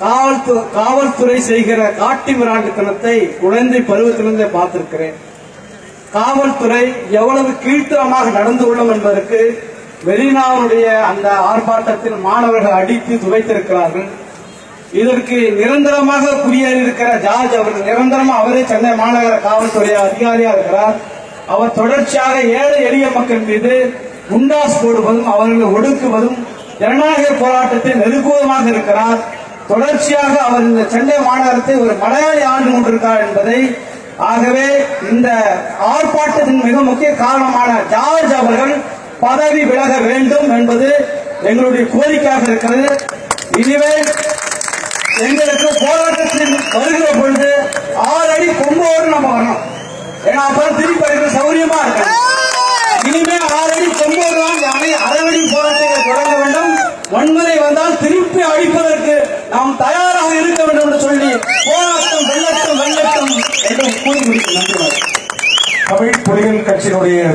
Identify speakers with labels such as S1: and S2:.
S1: காவல்துறை காவல்துறை செய்கிற காட்டு மிராண்டுத்தனத்தை குழந்தை பருவத்திலிருந்தே பார்த்திருக்கிறேன். காவல்துறை எவ்வளவு கீழ்த்தரமாக நடந்து கொள்ளும் என்பதற்கு வெளிநாவுடைய அந்த ஆர்ப்பாட்டத்தில் மாணவர்கள் அடித்து துவைத்திருக்கிறார்கள். இதற்கு நிரந்தரமாக குடியேறியிருக்கிற ஜார்ஜ் அவர்கள் நிரந்தரமா அவரே சென்னை மாநகர காவல்துறை அதிகாரியா இருக்கிறார். அவர் தொடர்ச்சியாக ஏழை எளிய மக்கள் மீது குண்டாஸ் போடுவதும் அவர்களை ஒடுக்குவதும் ஜனநாயக போராட்டத்தை நெருக்குவதுமாக இருக்கிறார். தொடர்ச்சியாக அவர் இந்த சென்னை மாநகரத்தை ஒரு மலையாளி ஆண்டு கொண்டிருக்கிறார் என்பதை ஆகவே இந்த ஆர்ப்பாட்டத்தின் மிக முக்கிய காரணமான ஜார்ஜ் அவர்கள் பதவி விலக வேண்டும் என்பது எங்களுடைய கோரிக்கையாக இருக்கிறது. இனிமேல் எங்களுக்கு போராட்டத்தில் வருகிற பொழுது ஆறு அடி கொம்போடு நம்ம வரணும். ஏன்னா அப்பதான் திருப்பி வருகிற சௌரியமா இருக்கு இனிமே ஆறு அடி கொம்போடு தான் அரை அறவடி போராட்டத்தை தொடங்க வேண்டும். வன்முறை வந்தால் திருப்பி அடிப்பதற்கு
S2: தமிழ் புலிகள் கட்சியினுடைய